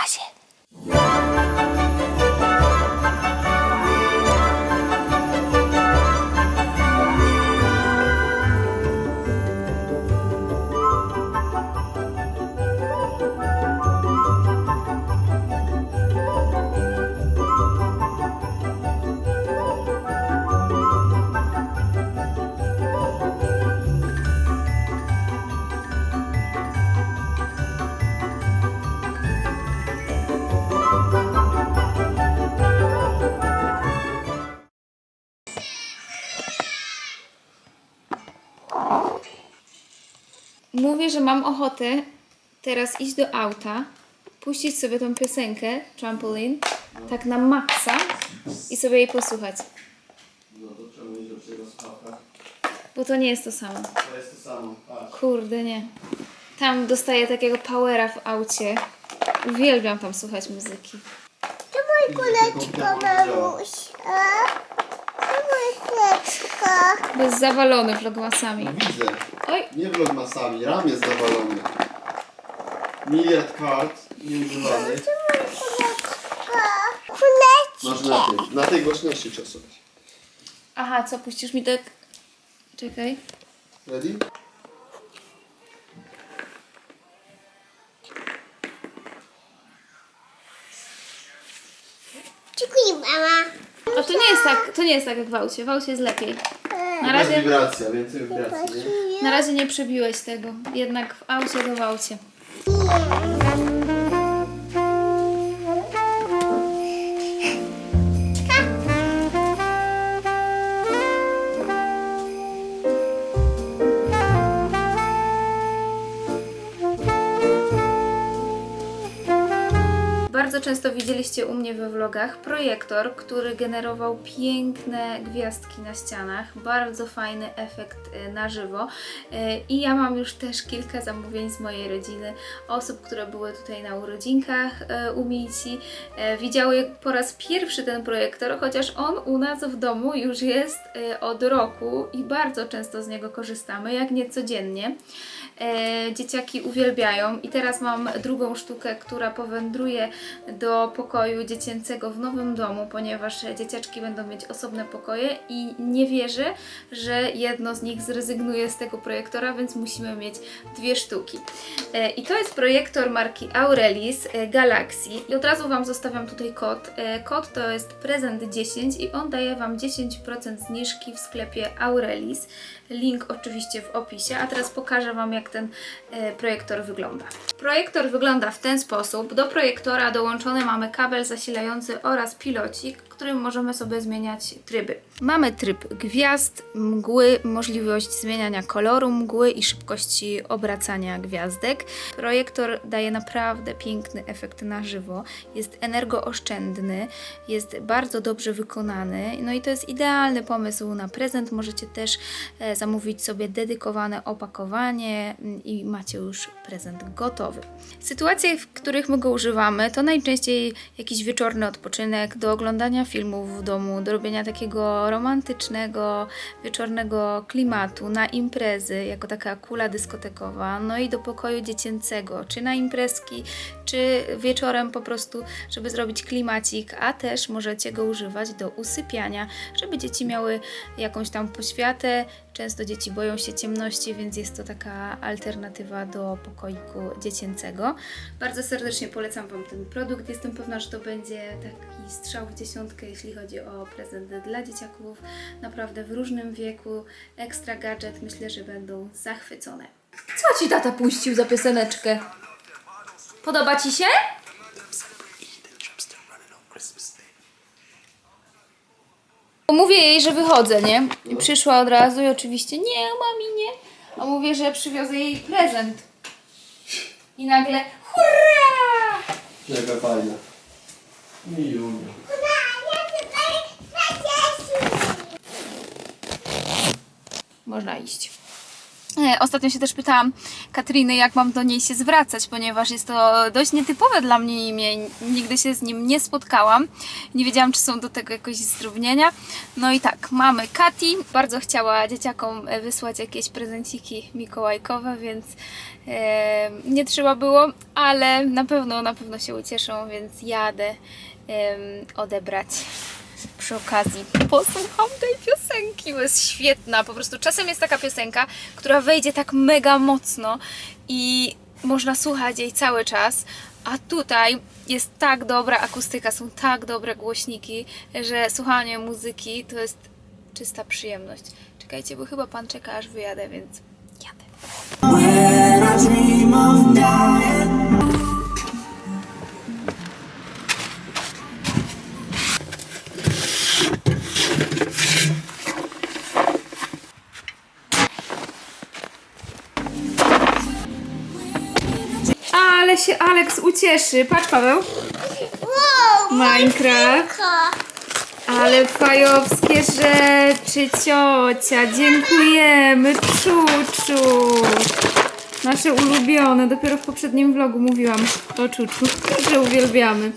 맛이. Mówię, że mam ochotę teraz iść do auta, puścić sobie tą piosenkę Trampoline, tak na maksa i sobie jej posłuchać. No to czemu nie przy rozprawkach? Bo to nie jest to samo. To jest to samo, patrz. Kurde, nie. Tam dostaję takiego powera w aucie. Uwielbiam tam słuchać muzyki. To mój kuleczko, mamuś. A? To mój kuleczko. Bo jest zawalony vlogmasami. No widzę. Oj, Nie vlogmasami, ram jest zawalony. Miliard kart nieużywanych. Kuleczko. Masz na tej, na tej głośności czasować. aha, co, puścisz mi tak... Czekaj. Ready? Dziękuję, mama. A to nie jest tak, to nie jest tak jak w aucie. W aucie jest lepiej. Na Jest razie, wibracja, więcej wibracji, nie? na razie nie przebiłeś tego. Jednak w aucie w aucie. Bardzo widzieliście u mnie we vlogach projektor, który generował piękne gwiazdki na ścianach. Bardzo fajny efekt e, na żywo. E, I ja mam już też kilka zamówień z mojej rodziny, osób, które były tutaj na urodzinkach e, u Mici. Widziały po raz pierwszy ten projektor, chociaż on u nas w domu już jest od roku i bardzo często z niego korzystamy, jak nie codziennie. Dzieciaki uwielbiają i teraz mam drugą sztukę, która powędruje do pokoju dziecięcego w nowym domu, ponieważ dzieciaczki będą mieć osobne pokoje i nie wierzę, że jedno z nich zrezygnuje z tego projektora, więc musimy mieć dwie sztuki. E, I to jest projektor marki Aurelis e, Galaxy i od razu Wam zostawiam tutaj kod. E, Kod to jest prezent 10 i on daje Wam 10% zniżki w sklepie Aurelis. Link oczywiście w opisie, a teraz pokażę Wam jak ten projektor wygląda. Projektor wygląda w ten sposób. Do projektora dołączony mamy kabel zasilający oraz pilocik, którym możemy sobie zmieniać tryby. Mamy tryb gwiazd, mgły, możliwość zmieniania koloru mgły i szybkości obracania gwiazdek. Projektor daje naprawdę piękny efekt na żywo. Jest energooszczędny, jest bardzo dobrze wykonany. No i to jest idealny pomysł na prezent. Możecie też e, zamówić sobie dedykowane opakowanie mm, i macie już prezent gotowy. Sytuacje, w których my go używamy, to najczęściej jakiś wieczorny odpoczynek, do oglądania filmów w domu, do robienia takiego romantycznego, wieczornego klimatu, na imprezy, jako taka kula dyskotekowa, no i do pokoju dziecięcego, czy na imprezki, czy wieczorem po prostu, żeby zrobić klimacik, a też możecie go używać do usypiania, żeby dzieci miały jakąś tam poświatę. Często dzieci boją się ciemności, więc jest to taka alternatywa do pokoiku dziecięcego. Bardzo serdecznie polecam Wam ten produkt. Jestem pewna, że to będzie taki strzał w dziesiątkę, jeśli chodzi o prezent dla dzieciaków. Naprawdę w różnym wieku. Ekstra gadżet. Myślę, że będą zachwycone. Co Ci tata puścił za pioseneczkę? Podoba Ci się? Mówię jej, że wychodzę, nie? I przyszła od razu i oczywiście nie, mami nie. A mówię, że przywiozę jej prezent. I nagle hurra! Jaka fajna. Milunia. Można iść. E, Ostatnio się też pytałam Katriny, jak mam do niej się zwracać, ponieważ jest to dość nietypowe dla mnie imię. Nigdy się z nim nie spotkałam. Nie wiedziałam, czy są do tego jakieś zdrobnienia. No i tak, mamy Kati. Bardzo chciała dzieciakom e, wysłać jakieś prezenciki mikołajkowe, więc e, nie trzeba było, ale na pewno, na pewno się ucieszą, więc jadę em, odebrać przy okazji posłucham tej piosenki, bo jest świetna. Po prostu czasem jest taka piosenka, która wejdzie tak mega mocno i można słuchać jej cały czas, a tutaj jest tak dobra akustyka, są tak dobre głośniki, że słuchanie muzyki to jest czysta przyjemność. Czekajcie, bo chyba pan czeka aż wyjadę, więc jadę. Się Alex ucieszy. Patrz Paweł. Wow, Minecraft. Ale fajowskie rzeczy, ciocia. Dziękujemy, Czuczu. Nasze ulubione. Dopiero w poprzednim vlogu mówiłam o Czuczu, że uwielbiamy.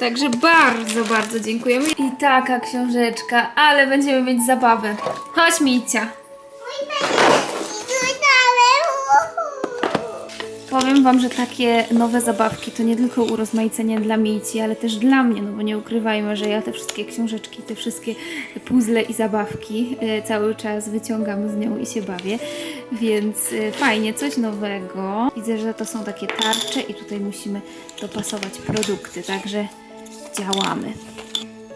Także bardzo, bardzo dziękujemy. I taka książeczka, ale będziemy mieć zabawę. Chodź, Micia. Mój będzie dodałem. Powiem Wam, że takie nowe zabawki to nie tylko urozmaicenie dla Mici, ale też dla mnie, no bo nie ukrywajmy, że ja te wszystkie książeczki, te wszystkie puzzle i zabawki e, cały czas wyciągam z nią i się bawię, więc e, fajnie, coś nowego. Widzę, że to są takie tarcze i tutaj musimy dopasować produkty, także działamy.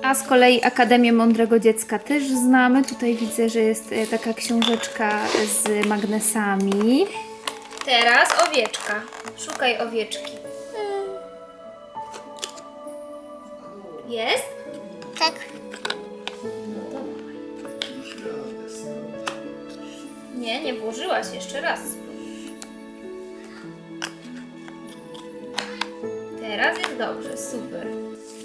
A z kolei Akademię Mądrego Dziecka też znamy. Tutaj widzę, że jest e, taka książeczka z magnesami. Teraz owieczka. Szukaj owieczki. Jest? Tak. Nie, nie włożyłaś. Jeszcze raz. Teraz jest dobrze, super.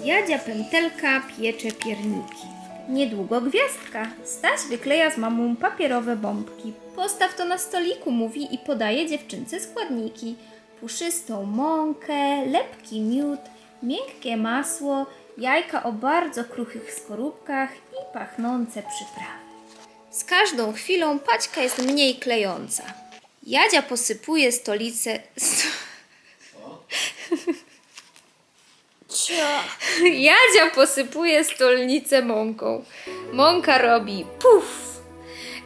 Jadzia pętelka piecze pierniki. Niedługo gwiazdka. Staś wykleja z mamą papierowe bombki. Postaw to na stoliku, mówi i podaje dziewczynce składniki. Puszystą mąkę, lepki miód, miękkie masło, jajka o bardzo kruchych skorupkach i pachnące przyprawy. Z każdą chwilą paćka jest mniej klejąca. Jadzia posypuje stolicę. Jadzia posypuje stolnicę mąką. Mąka robi puf.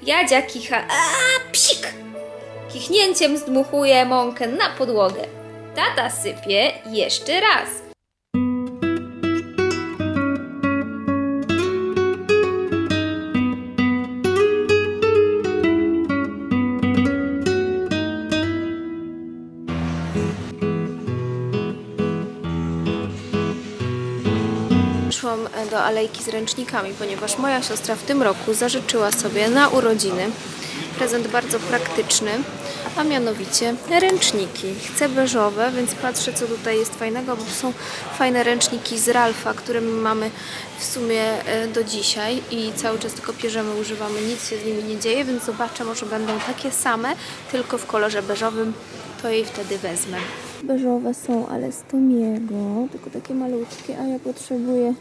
Jadzia kicha a psik. Kichnięciem zdmuchuje mąkę na podłogę. Tata sypie jeszcze raz. Alejki z ręcznikami, ponieważ moja siostra w tym roku zażyczyła sobie na urodziny prezent bardzo praktyczny, a mianowicie ręczniki. Chcę beżowe, więc patrzę co tutaj jest fajnego, bo są fajne ręczniki z Ralfa, które my mamy w sumie e, do dzisiaj i cały czas tylko pierzemy, używamy, nic się z nimi nie dzieje, więc zobaczę, może będą takie same, tylko w kolorze beżowym, to jej wtedy wezmę. Beżowe są, ale z Tomiego, tylko takie malutkie, a ja potrzebuję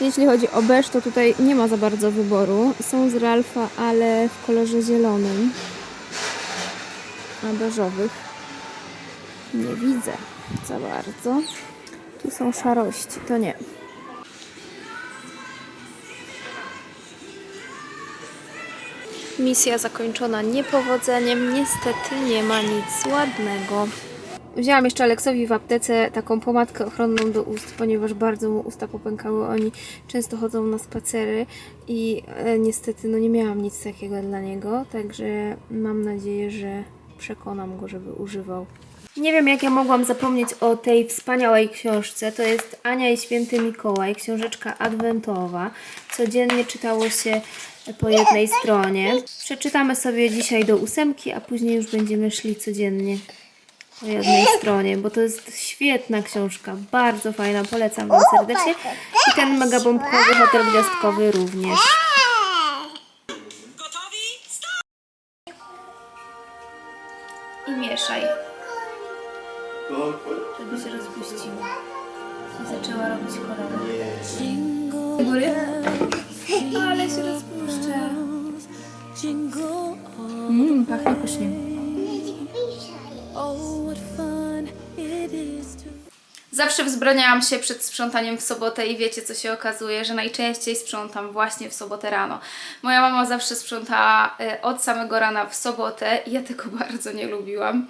Jeśli chodzi o beż, to tutaj nie ma za bardzo wyboru. Są z Ralfa, ale w kolorze zielonym. A beżowych nie widzę za bardzo. Tu są szarości, to nie. Misja zakończona niepowodzeniem. Niestety nie ma nic ładnego. Wzięłam jeszcze Aleksowi w aptece taką pomadkę ochronną do ust, ponieważ bardzo mu usta popękały. Oni często chodzą na spacery i e, niestety no nie miałam nic takiego dla niego, także mam nadzieję, że przekonam go, żeby używał. Nie wiem, jak ja mogłam zapomnieć o tej wspaniałej książce. To jest Ania i Święty Mikołaj, książeczka adwentowa. Codziennie czytało się po jednej stronie. Przeczytamy sobie dzisiaj do ósemki, a później już będziemy szli codziennie po jednej stronie, bo to jest świetna książka, bardzo fajna, polecam Wam serdecznie. I ten megabombkowy hotel gwiazdkowy również. Gotowi? I mieszaj, żeby się rozpuściło. I zaczęła robić kolorę. Do. Ale się rozpuszcza. Mmm, pachnie pysznie. Oh. Zawsze wzbraniałam się przed sprzątaniem w sobotę i wiecie co się okazuje, że najczęściej sprzątam właśnie w sobotę rano. Moja mama zawsze sprzątała e, od samego rana w sobotę i ja tego bardzo nie lubiłam,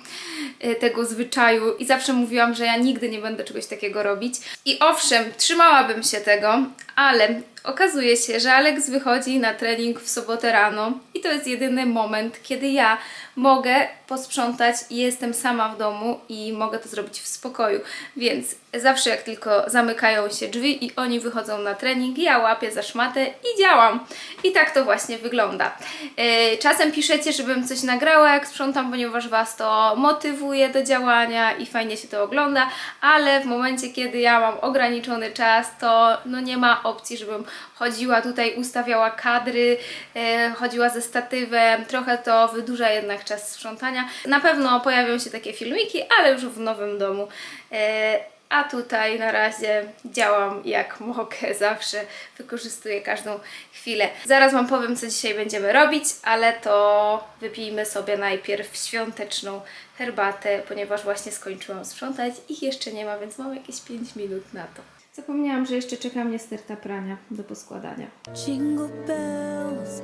e, tego zwyczaju i zawsze mówiłam, że ja nigdy nie będę czegoś takiego robić. I owszem, trzymałabym się tego, ale okazuje się, że Alex wychodzi na trening w sobotę rano i to jest jedyny moment, kiedy ja mogę posprzątać i jestem sama w domu i mogę to zrobić w spokoju. Więc zawsze jak tylko zamykają się drzwi i oni wychodzą na trening, ja łapię za szmatę i działam. I tak to właśnie wygląda. Yy, Czasem piszecie, żebym coś nagrała jak sprzątam, ponieważ Was to motywuje do działania i fajnie się to ogląda, ale w momencie, kiedy ja mam ograniczony czas, to no nie ma opcji, żebym chodziła tutaj, ustawiała kadry, e, chodziła ze statywem, trochę to wydłuża jednak czas sprzątania. Na pewno pojawią się takie filmiki, ale już w nowym domu. E, a tutaj na razie działam jak mogę, zawsze wykorzystuję każdą chwilę. Zaraz Wam powiem, co dzisiaj będziemy robić, ale to wypijmy sobie najpierw świąteczną herbatę, ponieważ właśnie skończyłam sprzątać. Ich jeszcze nie ma, więc mam jakieś 5 minut na to. Zapomniałam, że jeszcze czeka mnie sterta prania do poskładania. Jingle bells,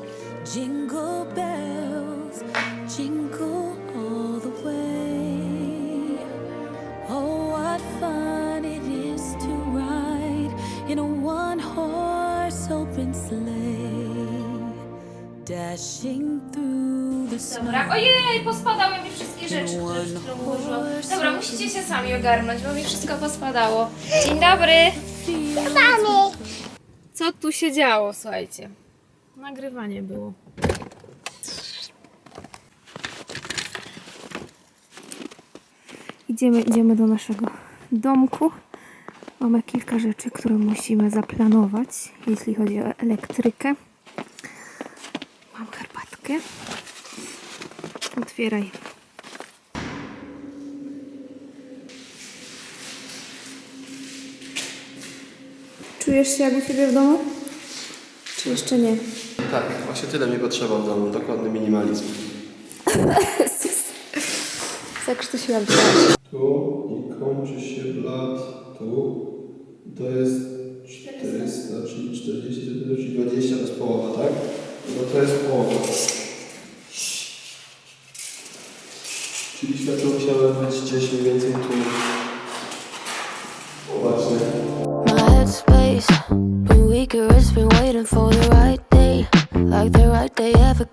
jingle bells, jingle all the way. Oh, what fun it is to ride in a one horse open sleigh, dashing through. Dobra, ojej, pospadały mi wszystkie rzeczy, które przed chwilą. Dobra, musicie się sami ogarnąć, bo mi wszystko pospadało. Dzień dobry! Mami. Co tu się działo, słuchajcie? Nagrywanie było. Idziemy, idziemy do naszego domku. Mamy kilka rzeczy, które musimy zaplanować, jeśli chodzi o elektrykę. Mam herbatkę. Otwieraj. Czujesz się jak u siebie w domu? Czy jeszcze nie? Tak, właśnie tyle mi potrzeba w domu. Dokładny minimalizm. Zakrztusiłam się. Tu i kończy się blat tu. To jest 400, czyli 40, czyli 20 to jest połowa, tak? No to jest połowa. Musiało być gdzieś mniej więcej tu. My headspace been weaker, it's been waiting for the right day. Like the right day ever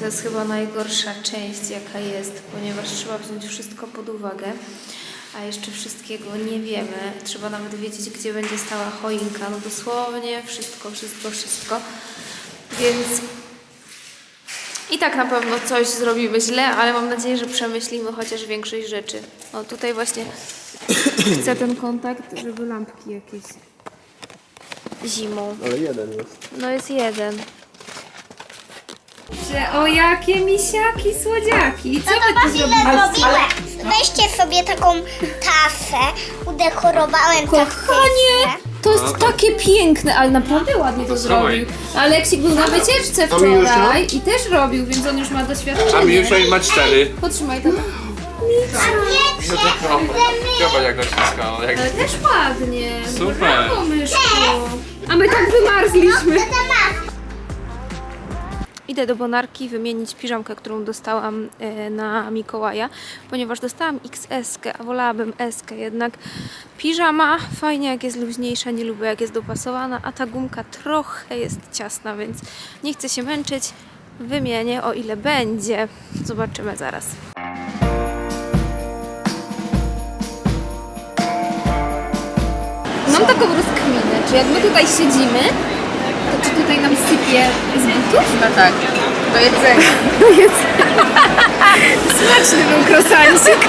to jest chyba najgorsza część, jaka jest, ponieważ trzeba wziąć wszystko pod uwagę, a jeszcze wszystkiego nie wiemy. Trzeba nawet wiedzieć, gdzie będzie stała choinka. No dosłownie wszystko, wszystko, wszystko. Więc i tak na pewno coś zrobimy źle, ale mam nadzieję, że przemyślimy chociaż większość rzeczy. O, tutaj właśnie chcę ten kontakt, żeby lampki jakieś zimą. Ale jeden jest. No jest jeden. Że o jakie misiaki, słodziaki. Co No wy to tu zrobiliście? zrobiłem? Weźcie sobie taką tafę. Udekorowałem Kochanie, tafę. to jest takie piękne, ale naprawdę ładnie to zrobił. Aleksik był na wycieczce wczoraj i też robił, więc on już ma A doświadczenie. mi już ma cztery. Potrzymaj to. Zobacz jak naciska. Jak... Ale też ładnie. Super. Brawo, myszku. A my tak wymarzliśmy. Idę do Bonarki wymienić piżamkę, którą dostałam e, na Mikołaja, ponieważ dostałam XS, a wolałabym S, jednak piżama fajnie jak jest luźniejsza, nie lubię jak jest dopasowana, a ta gumka trochę jest ciasna, więc nie chcę się męczyć. Wymienię o ile będzie. Zobaczymy zaraz. Mam taką rozkminę, Czy jak my tutaj siedzimy, czy tutaj nam sypie z butów? No tak. Do jedzenia. Do jedzenia. Smaczny był krosancik.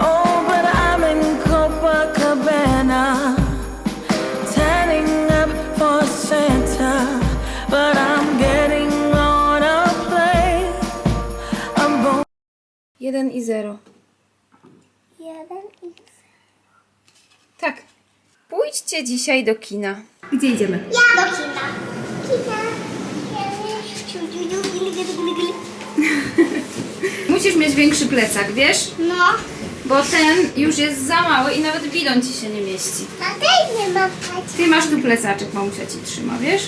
Oh. 1 i 0. Jeden i... Tak. Pójdźcie dzisiaj do kina. Gdzie idziemy? Ja do kina. Kina. Musisz mieć większy plecak, wiesz? No, Bo ten już jest za mały i nawet bidon ci się nie mieści. a tej nie ma patrzeć. Ty masz tu plecaczek, mamusia ci trzyma, wiesz?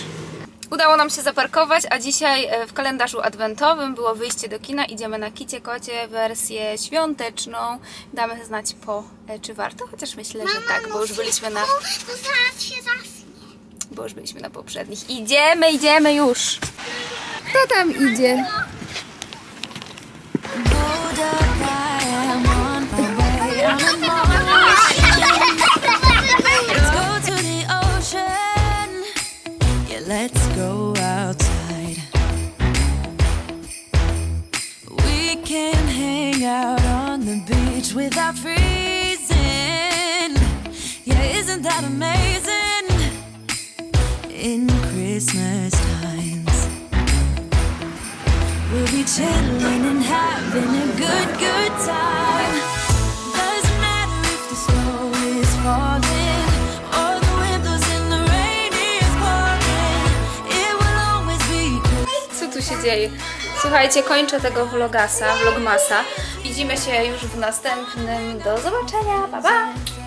Udało nam się zaparkować, a dzisiaj e, w kalendarzu adwentowym było wyjście do kina. Idziemy na Kicie Kocie wersję świąteczną. Damy znać po, e, czy warto, chociaż myślę, że tak, bo już byliśmy na, To zaraz się zasnie. bo już byliśmy na poprzednich. Idziemy, idziemy już! Kto tam idzie? That amazing? In Christmas times. We'll be chilling and having a good, good time. Co tu się dzieje? Słuchajcie, kończę tego vlogasa, vlogmasa. Widzimy się już w następnym. Do zobaczenia, pa pa!